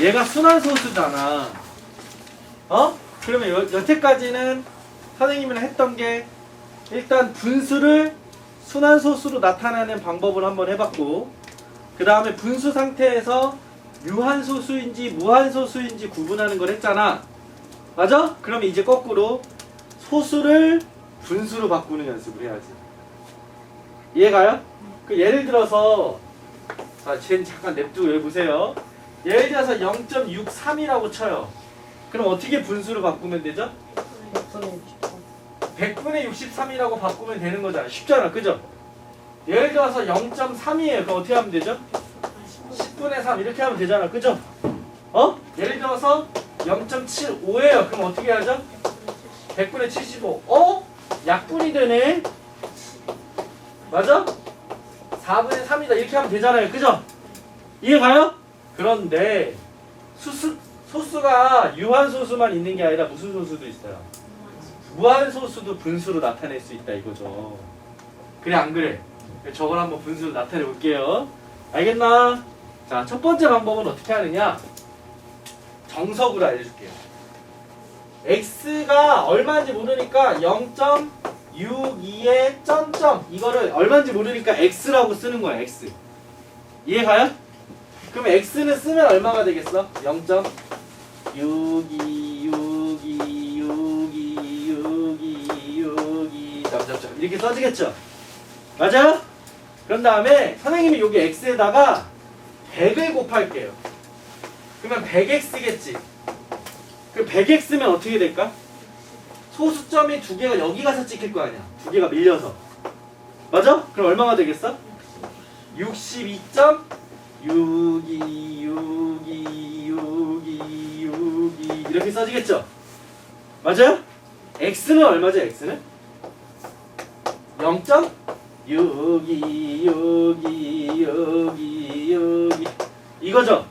얘가 순환 소수잖아. 어? 그러면 여, 여태까지는 선생님이랑 했던 게 일단 분수를 순환 소수로 나타내는 방법을 한번 해봤고 그 다음에 분수 상태에서 유한소수인지 무한소수인지 구분하는 걸 했잖아. 맞아? 그러면 이제 거꾸로 소수를 분수로 바꾸는 연습을 해야지. 이해가요? 그 예를 들어서 자, 쟤 잠깐 냅두고 여기 보세요. 예를 들어서 0.63이라고 쳐요. 그럼 어떻게 분수로 바꾸면 되죠? 100분의 63이라고 바꾸면 되는 거잖아. 쉽잖아. 그죠? 예를 들어서 0.3이에요. 그럼 어떻게 하면 되죠? 10분의 3 이렇게 하면 되잖아. 그죠? 어? 예를 들어서 0.75예요. 그럼 어떻게 하죠? 100분의 75. 어? 약분이 되네. 맞아? 4분의 3이다. 이렇게 하면 되잖아요. 그죠? 이해 가요? 그런데 수수, 소수가 유한소수만 있는 게 아니라 무슨 소수도 있어요? 무한소수도 분수로 나타낼 수 있다 이거죠. 그래 안 그래? 저걸 한번 분수로 나타내 볼게요. 알겠나? 자, 첫 번째 방법은 어떻게 하느냐? 정석으로 알려줄게요. x가 얼마인지 모르니까 0.62의 점점 이거를 얼마인지 모르니까 x라고 쓰는 거야 x. 이해가요? 그럼 x는 쓰면 얼마가 되겠어? 0.6262626262 점점점 이렇게 써지겠죠? 맞아요? 그런 다음에 선생님이 여기 x에다가 100을 곱할게요. 그러면 100x겠지. 그 100x면 어떻게 될까? 소수점이 두 개가 여기 가서 찍힐 거 아니야. 두 개가 밀려서. 맞아? 그럼 얼마가 되겠어? 62.62626262 이렇게 써지겠죠? 맞아요? x는 얼마죠? x는? 0.626262 이거죠?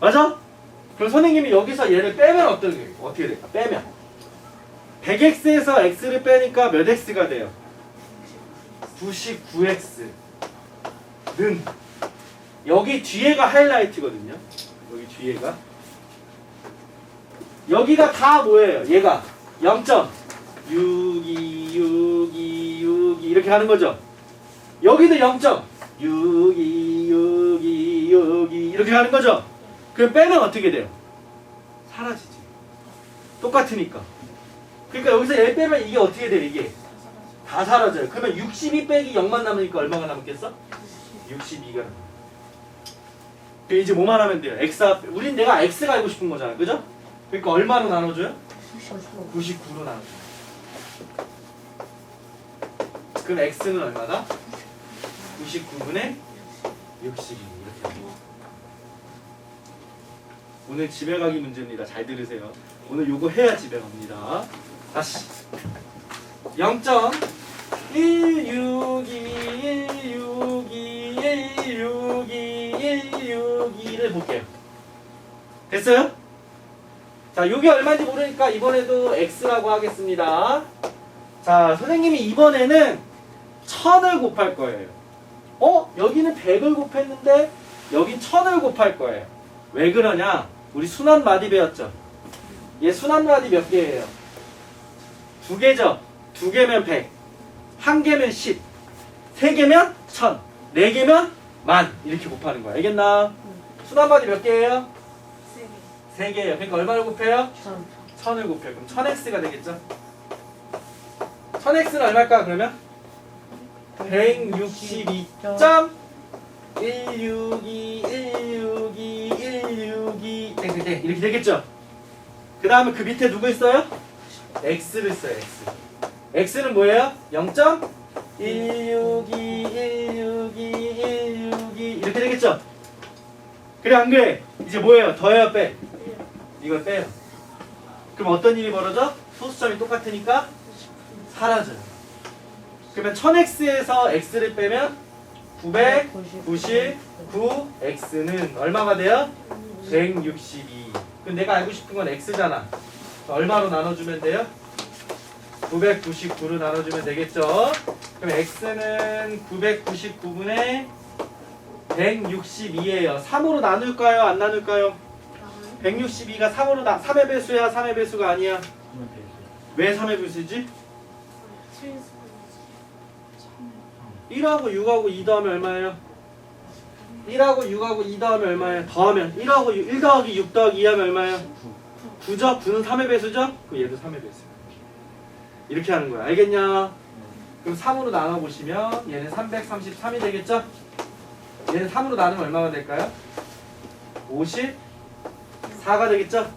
맞아? 그럼 선생님이 여기서 얘를 빼면 어떤 게 어떻게 될까? 빼면 100x에서 x를 빼니까 몇 x가 돼요? 99x 는 여기 뒤에가 하이라이트거든요. 여기 뒤에가 여기가 다 뭐예요? 얘가 0.626262 이렇게 가는 거죠. 여기도 0.626262 이렇게 가는 거죠. 그럼 빼면 어떻게 돼요? 사라지지. 똑같으니까. 그러니까 여기서 얘 빼면 이게 어떻게 돼요? 이게 다 사라져요. 그러면 62 빼기 0만 남으니까 얼마가 남겠어? 62가 남아. 그 이제 뭐만 하면 돼요? x 앞 우린 내가 x가 알고 싶은 거잖아. 그죠? 그러니까 얼마로 나눠줘요? 99로 나눠줘요. 그럼 x는 얼마다? 99분의 62 이렇게 합니다. 오늘 집에 가기 문제입니다. 잘 들으세요. 오늘 요거 해야 집에 갑니다. 다시 0.162162162162162를 볼게요. 됐어요? 자, 요게 얼마인지 모르니까 이번에도 x라고 하겠습니다. 자, 선생님이 이번에는 1000을 곱할 거예요. 어? 여기는 100을 곱했는데 여긴 1000을 곱할 거예요. 왜 그러냐? 우리 순환 마디 배웠죠? 얘 순환 마디 몇 개예요? 두 개죠? 두 개면 100, 한 개면 10, 세 개면 1000, 네 개면 만 이렇게 곱하는 거야. 알겠나? 마디 몇 개예요? 세 개예요. 그러니까 얼마를 곱해요? 1000을 곱해요. 그럼 1000x가 되겠죠? 1000x는 얼마일까 그러면? 162.162 162 162 땡땡땡 이렇게 되겠죠? 그 다음에 그 밑에 누구 있어요? x를 써요 x x는 뭐예요? 0.162 162 162 이렇게 되겠죠? 그래 안 그래? 이제 뭐예요? 더해요 빼? 이걸 빼요 그럼 어떤 일이 벌어져? 소수점이 똑같으니까 사라져요 그러면 1000x에서 x를 빼면 999x는 얼마가 돼요? 162 그럼 내가 알고 싶은 건 x잖아 얼마로 나눠주면 돼요? 999로 나눠주면 되겠죠? 그럼 x는 999분의 162예요. 3으로 나눌까요? 안 나눌까요? 162가 3으로 나 3의 배수야, 3의 배수가 아니야. 왜 3의 배수지? 1하고 6하고 2 더하면 얼마예요? 1하고 6하고 2 더하면 얼마예요? 더하면 1하고 6, 1 더하기 6 더하기 2 하면 얼마예요? 9죠? 9는 3의 배수죠? 그럼 얘도 3의 배수야. 이렇게 하는 거야. 알겠냐? 그럼 3으로 나눠보시면 얘는 333이 되겠죠? 얘는 3으로 나누면 얼마가 될까요? 54가 되겠죠?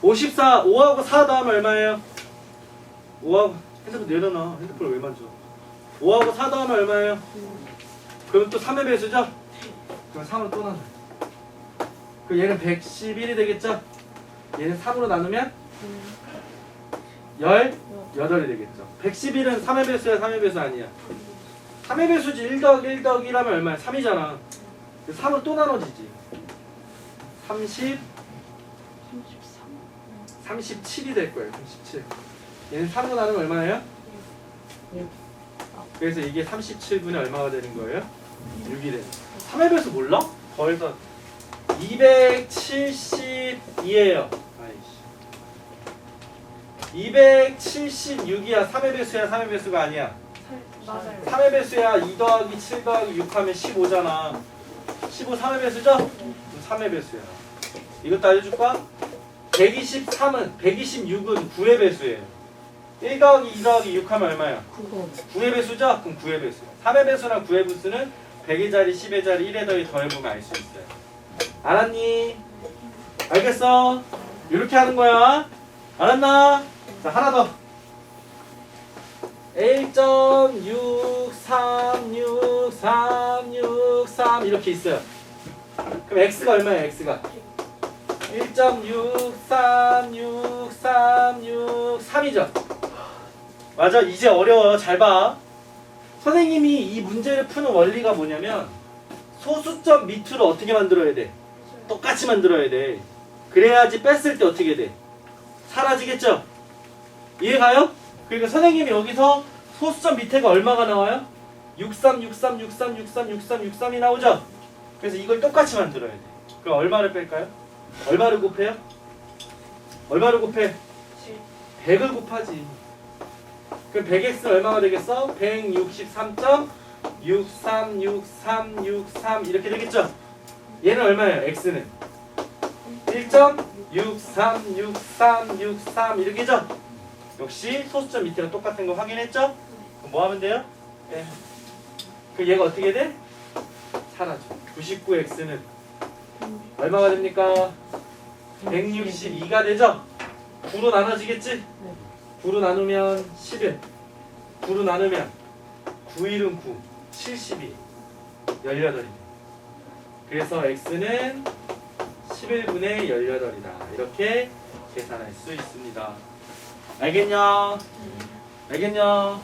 54, 5하고 4 더하면 얼마예요? 5하고 핸드폰 내려놔. 핸드폰을 왜 만져? 5하고 4 더하면 얼마예요? 그럼 또 3의 배수죠? 그럼 3으로 또 나눠요. 그럼 얘는 111이 되겠죠? 얘는 3으로 나누면 18이 되겠죠. 111은 3의 배수야, 3의 배수 아니야. 3의 배수지 1 더하기 1 더하기 1 하면 얼마야? 3이잖아. 3으로 또 나눠지지. 30, 37이 될 거예요. 37. 얘는 3으로 나누면 얼마예요? 그래서 이게 37분의 얼마가 되는 거예요? 6이 되는 3의 배수 몰라? 더해서 272예요. 아이씨. 276이야. 3의 배수야. 3의 배수가 아니야. 맞아요. 3의 배수야. 2 더하기 7 더하기 6 하면 15잖아. 15 3의 배수죠? 그럼 3의 배수야. 이것도 알려줄까? 123은 126은 9의 배수예요. 1 더하기 2 더하기 6 하면 얼마야? 9 의 배수죠? 그럼 9의 배수. 3의 배수랑 9의 배수는 100의 자리, 10의 자리, 1의 더위 더해보면 알 수 있어요. 알았니? 알겠어? 이렇게 하는 거야. 알았나? 자, 하나 더. 1.6363663 이렇게 있어요. 그럼 x가 얼마야, x가? 1.6363663이죠. 맞아, 이제 어려워요. 잘 봐. 선생님이 이 문제를 푸는 원리가 뭐냐면 소수점 밑으로 어떻게 만들어야 돼? 똑같이 만들어야 돼. 그래야지 뺐을 때 어떻게 돼? 사라지겠죠? 이해가요? 그러니까 선생님이 여기서 소수점 밑에가 얼마가 나와요? 63, 63, 63, 63, 63, 63 이 나오죠? 그래서 이걸 똑같이 만들어야 돼. 그럼 얼마를 뺄까요? 얼마를 곱해요? 얼마를 곱해? 100을 곱하지. 그럼 100x는 얼마가 되겠어? 163.636363 이렇게 되겠죠? 얘는 얼마예요? x는 1.636363 이렇게죠? 역시 소수점 밑에가 똑같은 거 확인했죠? 그럼 뭐 하면 돼요? 예. 그 얘가 어떻게 돼? 사라져. 99x는 얼마가 됩니까? 162가 되죠? 9로 나눠지겠지? 9로 나누면 11 9로 나누면 9일은 9 72 18이네 그래서 x는 11분의 18이다 이렇게 계산할 수 있습니다 알겠냐? 알겠냐?